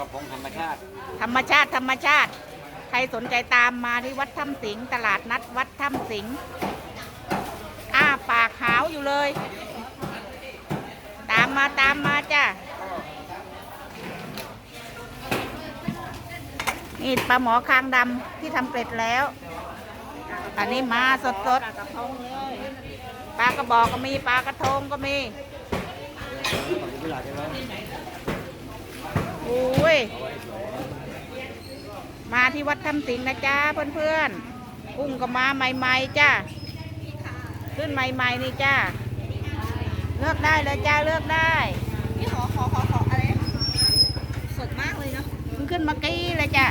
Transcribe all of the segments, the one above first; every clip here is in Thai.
กระพงธรรมชาติ ธรรมชาติธรรมชาติ ใครสนใจตามมาที่วัดถ้ำสิงห์ตลาดนัดวัดถ้ำสิงห์อ้าปากหาวอยู่เลย ตามมาตามมาจ้ะนี่ปลาหมอคางดำที่ทำเกร็ดแล้ว อันนี้มาสดสดปลากระพงเลยๆปลากระบอกก็มีปลากระทงก็มี ผมไม่อยากจะเลยอุ้ย มาที่วัดถ้ำสิงห์นะจ๊ะเพื่อนๆ กุ้งก็มาใหม่ๆจ้า ขึ้นใหม่ๆนี่จ้า เลือกได้เลยจ้าเลือกได้นี่ขอขอขอขออะไรนะสดมากเลยเนาะมันขึ้นเมื่อกี้เลยจ้า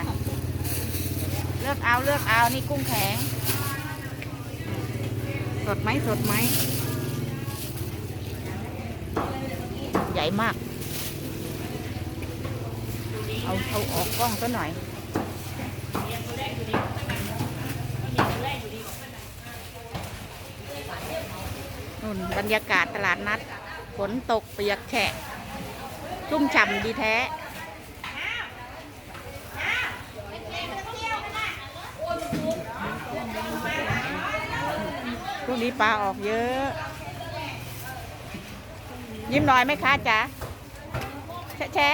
เลือกเอาเลือกเอานี่กุ้งแข็ง สดไหมสดไหม ใหญ่มาก เอาเอาออกกล้องซะหน่อยนู่นบรรยากาศตลาดนัด ฝนตกเปียกแฉะ ชุ่มฉ่ำดีแท้ช่วงนี้ปลาออกเยอะ ยิ้มหน่อยไหมคะจ๊ะแชะแชะ